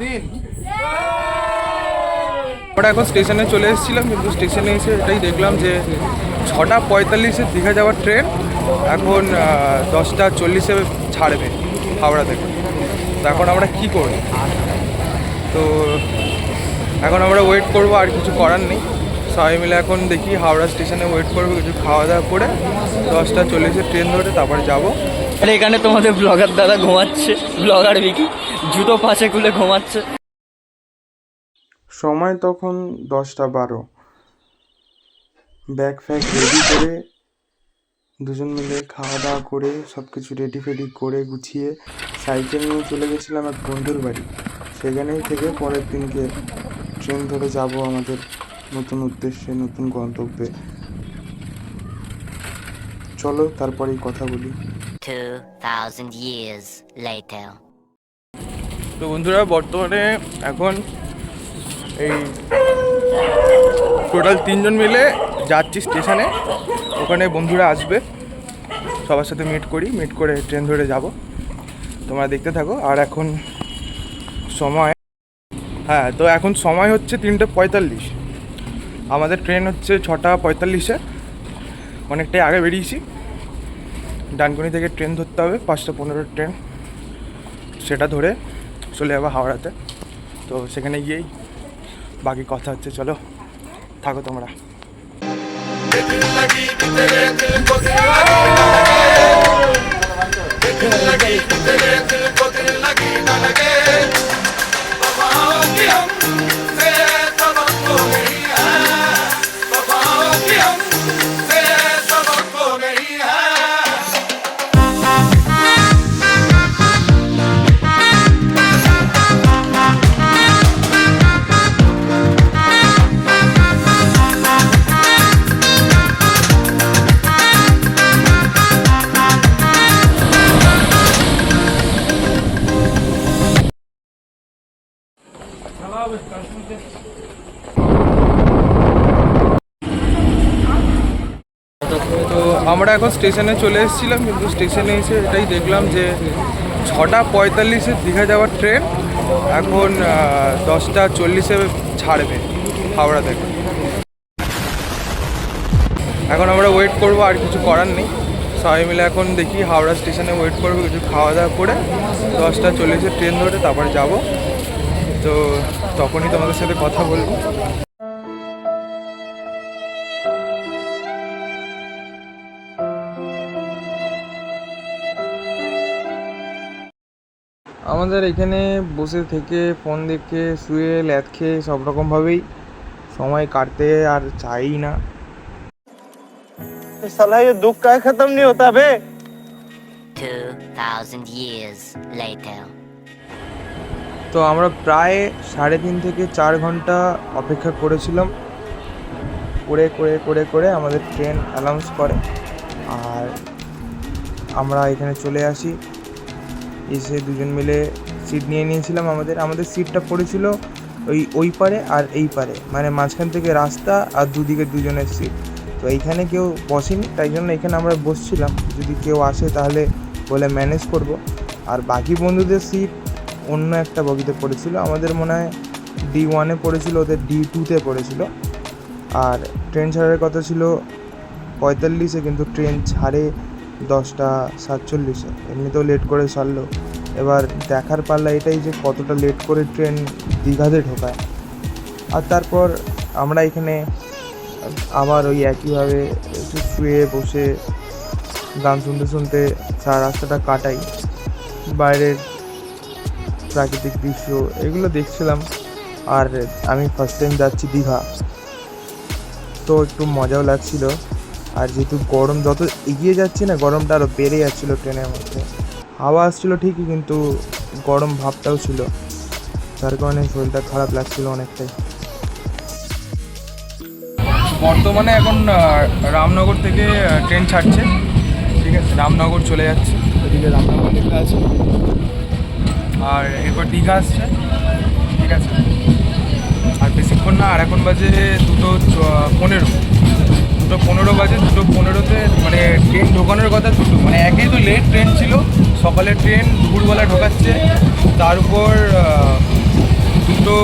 তিন আমরা এখন স্টেশনে চলে এসেছিলাম, কিন্তু স্টেশনে এসে এটাই দেখলাম যে ছটা পঁয়তাল্লিশে দীঘা যাওয়ার ট্রেন, এখন দশটা চল্লিশে ছাড়বে হাওড়া থেকে। তো এখন আমরা কি করব? তো এখন আমরা ওয়েট করব, আর কিছু করার নেই। সবাই মিলে এখন দেখি হাওড়া স্টেশনে ওয়েট করব, কিছু খাওয়া দাওয়া করে দশটা চল্লিশে ট্রেন ধরে তারপরে যাব। এখানে তোমাদের ব্লগার দাদা ঘুমাচ্ছে ব্লগার বিকি জুতো পাশে খুলে ঘুমাচ্ছে। সময় তখন দশটা বারো। ব্যাগ ফ্যাগ রেডি করে দুজন মিলে খাওয়া দাওয়া করে সব কিছু রেডি ফেডি করে গুছিয়ে সাইকেল নিয়ে চলে গেছিলাম এক বন্ধুর বাড়ি। সেখানেই থেকে পরের দিনকে ট্রেন ধরে যাব আমাদের নতুন উদ্দেশ্যে নতুন গন্তব্যে। চলো তারপরেই কথা বলি। 2,000 years later. তো বন্ধুরা, বর্তমানে এখন এই টোটাল তিনজন মিলে যাচ্ছি স্টেশনে। ওখানে বন্ধুরা আসবে। সবার সাথে মিট করি। মিট করে ট্রেন ধরে যাব। তোমরা দেখতে থাকো। আর এখন সময় হ্যাঁ তো এখন সময় হচ্ছে তিনটে পঁয়তাল্লিশ। আমাদের ট্রেন হচ্ছে ছটা পঁয়তাল্লিশে। অনেকটাই আগে বেরিয়েছি। ডানকুনি থেকে ট্রেন ধরতে হবে। পাঁচটা পনেরো ট্রেন সেটা ধরে চলে যাব হাওড়াতে। তো সেখানে গিয়েই বাকি কথা হচ্ছে চলো থাকো তোমরা। আমরা এখন স্টেশনে চলে এসেছিলাম, কিন্তু স্টেশনে এসে এটাই দেখলাম যে ছটা পঁয়তাল্লিশে দীঘা যাওয়ার ট্রেন, এখন দশটা চল্লিশে ছাড়বে হাওড়া থেকে। এখন আমরা ওয়েট করব, আর কিছু করার নেই। সবাই মিলে এখন দেখি হাওড়া স্টেশনে ওয়েট করব, কিছু খাওয়া দাওয়া করে দশটা চল্লিশে ট্রেন ধরে তারপরে যাব। তো তখনই তোমাদের সাথে কথা বলব। আমাদের এখানে বসে থেকে ফোন দেখে শুয়ে ল্যাদ খেয়ে সব রকমভাবেই সময় কাটতে আর চাই না साला ये दुख का खत्म नहीं होता बे 2,000 years later. তো আমরা প্রায় সাড়ে তিন থেকে চার ঘন্টা অপেক্ষা করেছিলাম করে করে করে করে আমাদের ট্রেন অ্যানাউন্স করে আর আমরা এখানে চলে আসি এসে দুজন মিলে সিট নিয়ে নিয়েছিলাম আমাদের। আমাদের সিটটা পড়েছিল ওই ওই পারে আর এই পারে। মানে মাঝখান থেকে রাস্তা আর দুদিকে দুজনের সিট তো এইখানে কেউ বসেনি, তাই জন্য এখানে আমরা বসছিলাম। যদি কেউ আসে তাহলে বলে ম্যানেজ করব। আর বাকি বন্ধুদের সিট অন্য একটা বগিতে পড়েছিল। আমাদের মনে হয় ডি ওয়ানে পড়েছিল, ওদের ডি টুতে পড়েছিল। আর ট্রেন ছাড়ার কথা ছিল পঁয়তাল্লিশে, কিন্তু ট্রেন ছাড়ে দশটা সাতচল্লিশে। এমনিতেও লেট করে ছাড়লো। এবার দেখার পাল্লা এটাই যে কতটা লেট করে ট্রেন দীঘাতে ঢোকায়। আর তারপর আমরা এখানে আবার ওই একইভাবে একটু শুয়ে বসে গান শুনতে শুনতে সারা রাস্তাটা কাটাই। বাইরের প্রাকৃতিক দৃশ্য এগুলো দেখছিলাম। আর আমি ফার্স্ট টাইম যাচ্ছি দীঘা। তো একটু মজাও লাগছিল। আর যেহেতু গরম যত এগিয়ে যাচ্ছি না গরমটা আরও বেড়ে যাচ্ছিল ট্রেনের মধ্যে। হাওয়া আসছিল ঠিকই কিন্তু গরম ভাবটাও ছিল। যার কারণে শরীরটা খারাপ লাগছিল অনেকটাই। বর্তমানে এখন রামনগর থেকে ট্রেন ছাড়ছে। ঠিক আছে রামনগর চলে যাচ্ছে। ওইদিকে রামনগর লেখা আছে। আর এরপর দীঘা আসছে। ঠিক আছে। আর বেশিক্ষণ না আর এখন বাজে দুটো পনেরো। দুটো পনেরো বাজে, দুটো পনেরোতে মানে ট্রেন ঢোকানোর কথা দুটো মানে একই তো লেট ট্রেন ছিল। সকালের ট্রেন দুপুরবেলা ঢোকাচ্ছে। তার উপর দুটো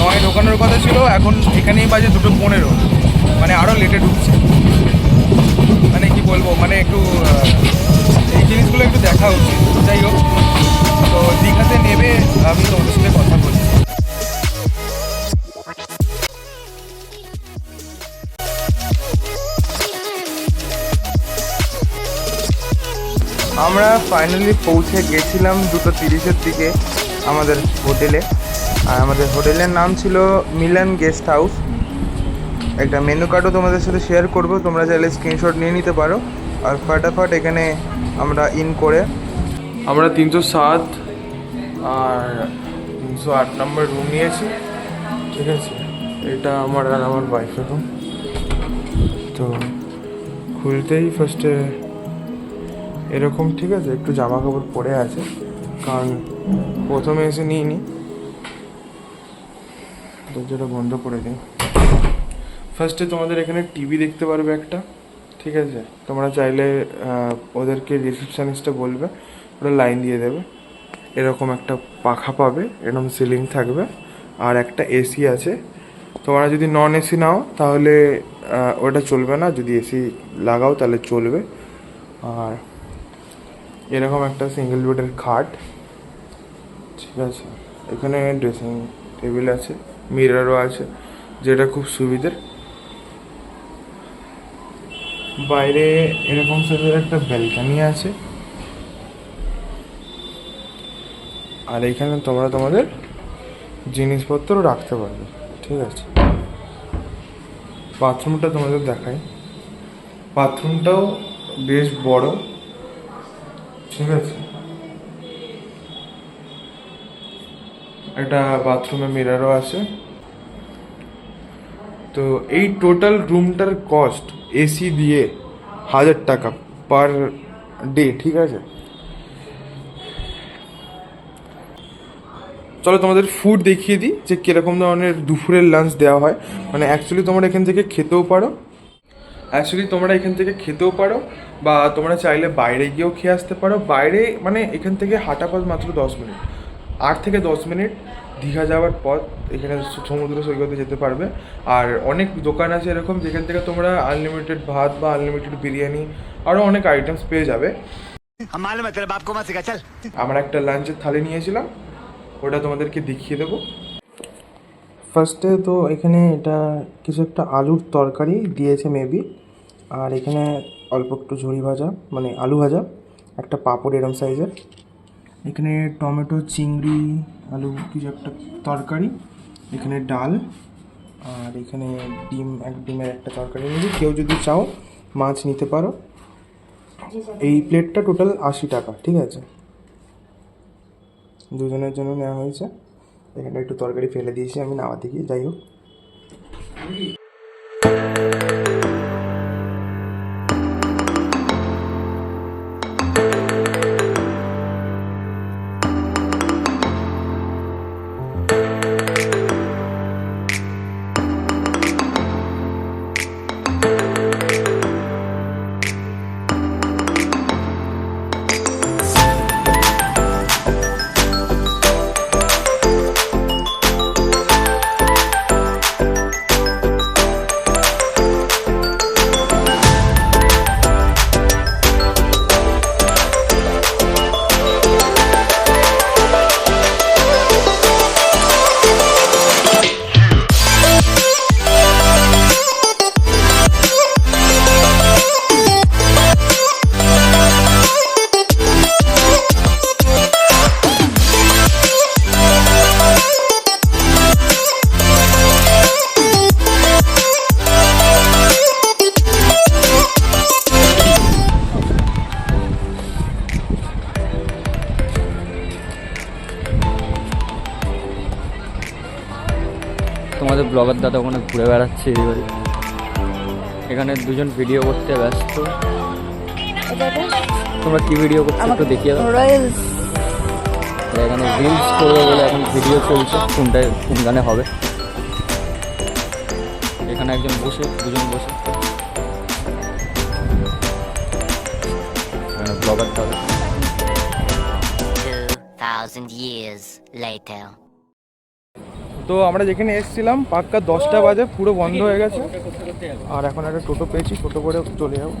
নয় ঢোকানোর কথা ছিল, এখন এখানেই বাজে দুটো পনেরো। মানে আরও লেটে ঢুকছে। মানে কি বলব মানে একটু এই জিনিসগুলো একটু দেখা উচিত। যাই হোক, তো দীঘাতে নেবে, আমি তোমাদের সাথে কথা আমরা ফাইনালি পৌঁছে গেছিলাম দুটো তিরিশের দিকে আমাদের হোটেলে। আর আমাদের হোটেলের নাম ছিল মিলান গেস্ট হাউস। একটা মেনু কার্ডও তোমাদের সাথে শেয়ার করব, তোমরা চাইলে স্ক্রিনশট নিয়ে নিতে পারো। আর ফাটাফাট এখানে আমরা ইন করে। আমরা তিনশো সাত আর তিনশো আট নম্বর রুম নিয়েছি। ঠিক আছে? এটা আমার আর আমার ওয়াইফের রুম তো খুলতেই ফার্স্টে এরকম, ঠিক আছে? একটু জামা কাপড় পরে আছে, কারণ প্রথমে এসে নিয়ে নি দরজাটা বন্ধ করে দিই। ফার্স্টে তোমাদের এখানে টিভি দেখতে পারবে একটা, ঠিক আছে? তোমরা চাইলে ওদেরকে রিসেপশনিস্টটা বলবে, ওরা লাইন দিয়ে দেবে। এরকম একটা পাখা পাবে, এরকম সিলিং থাকবে, আর একটা এসি আছে। তোমরা যদি নন এসি নাও, তাহলে ওটা চলবে না। যদি এসি লাগাও, তাহলে চলবে। আর এরকম একটা সিঙ্গেল বেডের খাট। ঠিক আছে? এখানে ড্রেসিং টেবিল আছে মিররও আছে, যেটা খুব সুবিধের। বাইরে এরকম সাইজের একটা ব্যালকানি আছে। আর এখানে তোমরা তোমাদের জিনিসপত্র রাখতে পারবে, ঠিক আছে? বাথরুমটা তোমাদের দেখাই। বাথরুমটাও বেশ বড়। ঠিক আছে। একটা বাথরুমে মিরারও আছে। তো এই টোটাল রুমটার কস্ট এসি দিয়ে হাজার টাকা পার ডে ঠিক আছে? চলো তোমাদের ফুড দেখিয়ে দিই যে কীরকম ধরনের দুপুরের লাঞ্চ দেওয়া হয়। মানে অ্যাকচুয়ালি তোমরা এখান থেকে খেতেও পারো। অ্যাকচুয়ালি তোমরা এখান থেকে খেতেও পারো বা তোমরা চাইলে বাইরে গিয়েও খেয়ে আসতে পারো। বাইরে মানে এখান থেকে হাঁটা পথ মাত্র দশ মিনিট। আট থেকে দশ মিনিট দীঘা যাওয়ার পথ। এখানে সমুদ্র সৈকতে যেতে পারবে। আর অনেক দোকান আছে এরকম যেখান থেকে তোমরা আনলিমিটেড ভাত বা আনলিমিটেড বিরিয়ানি আরও অনেক আইটেমস পেয়ে যাবে। আমার একটা লাঞ্চের থালি নিয়েছিলাম। ওটা তোমাদেরকে দেখিয়ে দেবো। ফার্স্টে তো এখানে এটা কিছু একটা আলুর তরকারি দিয়েছে মেবি আর এখানে অল্প একটু ঝুড়ি ভাজা মানে আলু ভাজা, একটা পাঁপড় এরম সাইজের। এখানে টমেটো, চিংড়ি, আলু, কিছু একটা তরকারি, এখানে ডাল, আর এখানে ডিম, এক ডিমের একটা তরকারি নিবি কেউ যদি চাও মাছ নিতে পারো। এই প্লেটটা টোটাল আশি টাকা, ঠিক আছে? দুজনের জন্য নেওয়া হয়েছে। এখানে একটু তরকারি ফেলে দিয়েছি, আমি নাওয়া দিকে যাই হোক। তোমাদের ব্লগার দাদা ওখানে ঘুরে বেড়াচ্ছে এখানে দুজন ভিডিও করতে ব্যস্ত। তোমরা কি ভিডিও করছ একটু দেখিয়ে দাও। এখানে রিলস করবে বলে এখন ভিডিও চলছে কোনটায় কোন গানে হবে। এখানে একজন বসে দুজন বসে। ব্লগার দাদা। Two thousand years later. তো আমরা যেখানে এসেছিলাম, পাক্কা দশটা বাজে, পুরো বন্ধ হয়ে গেছে। আর এখন একটা টোটো পেয়েছি, টোটো করে চলে যাব।